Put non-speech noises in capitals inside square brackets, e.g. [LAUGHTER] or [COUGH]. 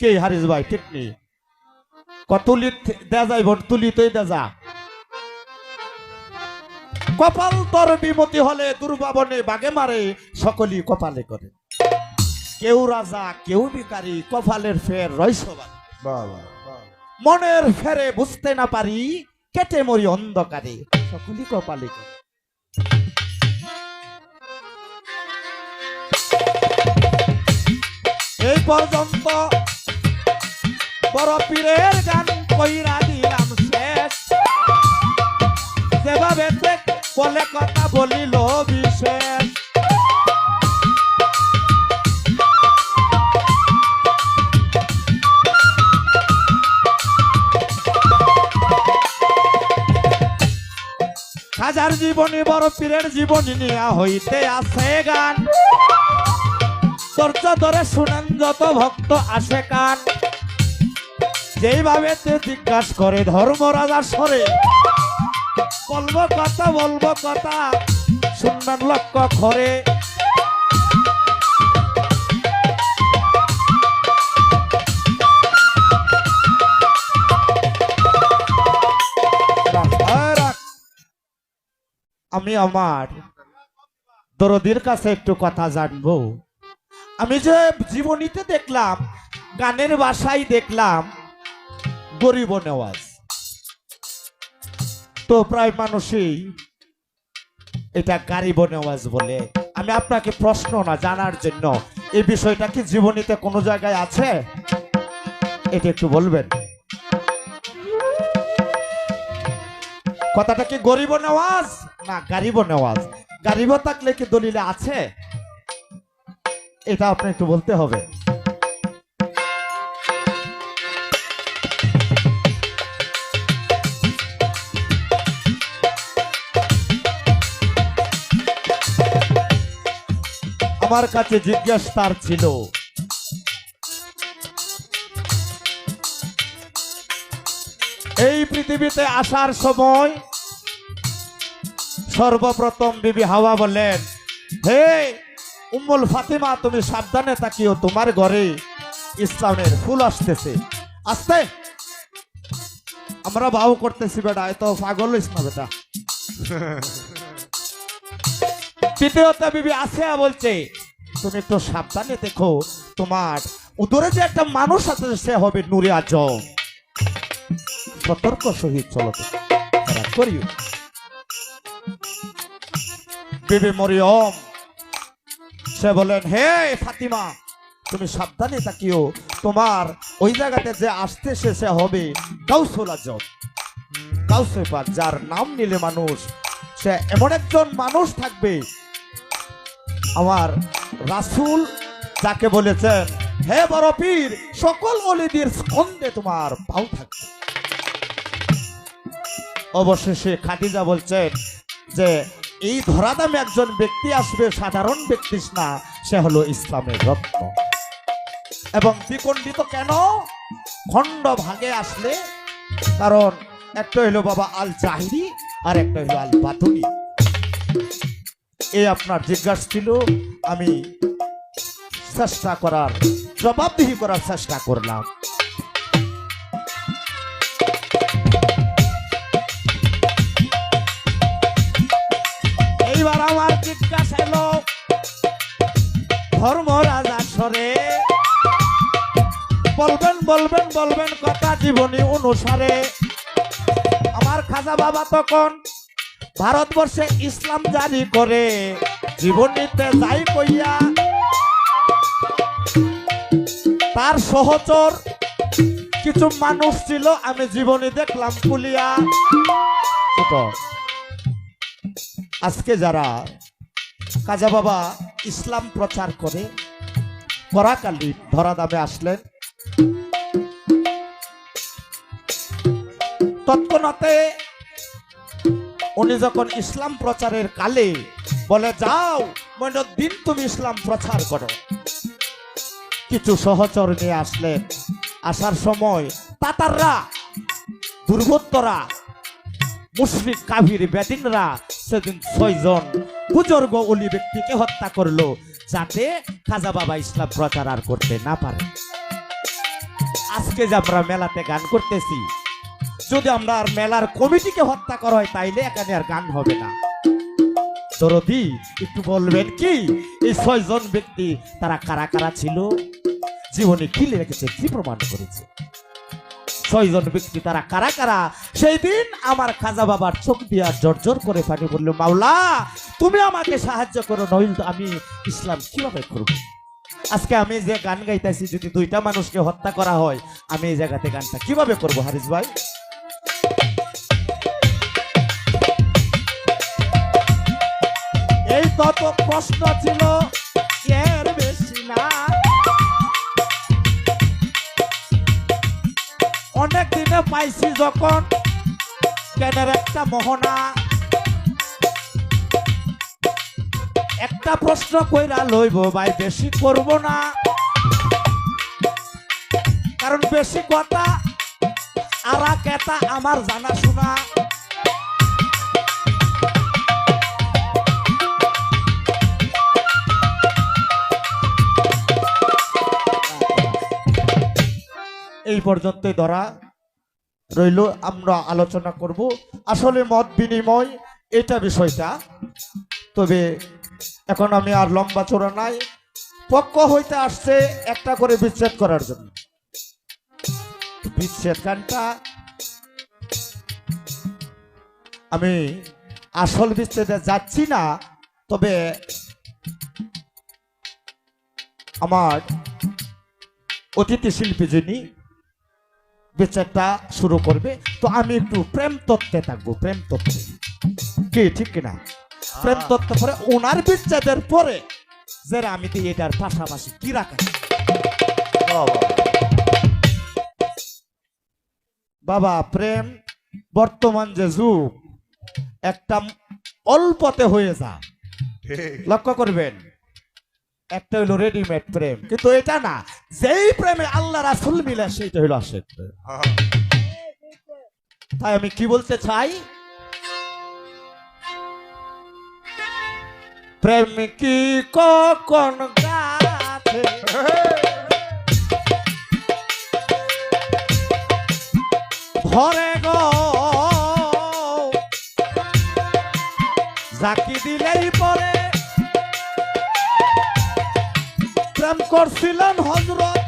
কে হারিস ভাই ঠিক নেই কতুলি দেয়া যাইব তুলিতেই দে যা। কপাল তোর বিমতি হলে দুর্ভাবনে বাগে মারে সকলই কপালে করে। কেউ রাজা কেউ ভিকারি কপালের ফের রয়সবান মনের ফেরে বুঝতে না পারি কেটে মরি অন্ধকারে। সকলই কপালে এই পর্যন্ত বড় পীরের গান কইরা দিলাম শেষ। দেখ বলে কথা বলিল বিশেষ হাজার জীবনী, বড় পীরের জীবনী নিয়া হইতে আছে গান। চর্চা ধরে শুনেন, যত ভক্ত আসে কান। যেইভাবে তে জিজ্ঞাসা করে ধর্ম রাজার সরে। বলব কথা বলব কথা, শুনবেন লক্ষ্য করে। আমি আমার দরদির কাছে একটু কথা জানব। আমি যে জীবনীতে দেখলাম, গানের বাসায় দেখলাম, গরিব নেওয়াজ। তো প্রায় মানুষই এটা গারিব নেওয়াজ বলে। আমি আপনাকে প্রশ্ন না জানার জন্য, এই বিষয়টা কি জীবনীতে কোনো জায়গায় আছে? এটা একটু বলবেন। কথাটা কি গরিব নেওয়াজ? না, গারিব নেওয়াজ। গারিব থাকলে কি দলিলে আছে? এটা আপনি একটু বলতে হবে। আমার কাছে জিজ্ঞাসা তার ছিল এই পৃথিবীতে আসার সময় সর্বপ্রথম বিবি হাওয়া বললেন হে উম্মুল ফাতিমা তুমি সাবধানে তাকিও তোমার ঘরে ইসলামের ফুল আসতেছে। আসতে। আমরা বাউ করতেছি বেটা এত পাগল হইস না বেটা। [LAUGHS] তৃতীয়ত বিবি আসিয়া বলছে তুমি একটু সাবধানে দেখো তোমার উদরে যে একটা মানুষ আছে সে হবে নুরে আজম। সতর্ক সহিত চলো তো। খারাপ করিও। বিবি মরিয়ম, সে বলেন, হে ফাতিমা, তুমি সাবধানে তাকিও। তোমার ওই জায়গাতে যে আসতেছে সে হবে গাউসুল আজম। গাউসে যার নাম নিলে মানুষ, সে এমন একজন মানুষ থাকবে। আমার রাসূল যাকে বলেছেন, হে বড় পীর, সকল অলিদের স্কন্ধে তোমার পাও থাকবে। অবশেষে খাদিজা বলছেন যে, এই ধরাদামে একজন ব্যক্তি আসবে, সাধারণ ব্যক্তি না, সে হলো ইসলামের রত্ন। এবং দ্বিখণ্ডিত কেন? খণ্ড ভাগে আসলে, কারণ একটা হইল বাবা আল জাহিরি আর একটা হইল আল বাতুনি এই আপনার জিজ্ঞাসা ছিল, আমি চেষ্টা করার, জবাবদিহি করার চেষ্টা করলাম। ধর্মরাজ আসরে বলবেন বলবেন বলবেন কথা জীবনী অনুসারে। আমার খাজা বাবা তখন ভারতবর্ষে ইসলাম জারি করে, জীবনীতে যাই কইয়া তার সহচর কিছু মানুষ ছিল, আমি জীবনী দেখলাম কুলিয়া আজকে যারা কাজা বাবা ইসলাম প্রচার করে পরাকালী ধরা দামে আসলেন। তৎক্ষণাতে উনি যখন ইসলাম প্রচারের কালে বলে, যাও দিন তুমি ইসলাম প্রচার করো। কিছু সহচর নিয়ে আসলেন। আসার সময় তাতাররা, দুর্বৃত্তরা মুসলিম কাভির বেদিনরা, সেদিন ছয়জন বুজুর্গ অলি ব্যক্তিকে হত্যা করল যাতে খাজা বাবা ইসলাম প্রচার আর করতে না পারে। আজকে যে আমরা মেলাতে গান করতেছি, যদি আমরা আর মেলার কমিটিকে হত্যা করা হয়, তাইলে এখানে আর গান হবে না। দরদি, একটু বলবেন কি, এই ছয়জন ব্যক্তি তারা কারা কারা ছিল? জীবনে কি রেখেছে কি প্রমাণ করেছে? ছয়জন ব্যক্তি তারা কারা কারা? সেই দিন আমার খাজা বাবার চোখ দিয়া জর্জর করে পানি বলল মাওলা তুমি আমাকে সাহায্য করো, নইল আমি ইসলাম কীভাবে করব? আজকে আমি যে গান গাইতেছি, যদি দুইটা মানুষকে হত্যা করা হয়, আমি এই জায়গাতে গানটা কীভাবে করব, হারিস ভাই? এই তত প্রশ্ন ছিল, এর বেশি না। অনেক দিনে পাইছি যখন কেনের একটা মোহনা। একটা প্রশ্ন কইরা লইব, ভাই, বেশি করব না। কারণ বেশি কথা, আর কেতা আমার জানা শোনা। এই পর্যন্তই ধরা রইল, আমরা আলোচনা করব। আসলে মত বিনিময়, এটা বিষয়টা। তবে এখন আমি আর লম্বা চোরা নাই। পক্ষ হইতে আসছে একটা করে বিচ্ছেদ করার জন্য। বিচ্ছেদ গানটা আমি আসল বিচ্ছেদে যাচ্ছি না, তবে আমার অতিথি শিল্পী যিনি বিচারটা শুরু করবে, তো আমি একটু প্রেম তত্ত্বে থাকব, প্রেম তত্ত্বে। কি, ঠিক কিনা? প্রেম তত্ত্ব পরে ওনার বিচ্ছেদের পরে যে আমি তো এটার পাশাপাশি। কি রাখা বাবা। প্রেম বর্তমান যে যুগ একটা অল্পতে হয়ে যা। লক্ষ্য করবেন একটা হইল রেডিমেড প্রেম। কিন্তু এটা না যেই প্রেমে আল্লাহ রাসুল মিলে সেইটা হইল আশেক প্রেম। তাই আমি কি বলতে চাই? প্রেম কি কখন গাছে ঘরে গো। জাকি দিলেই পরে। প্রেম করছিলেন হজরত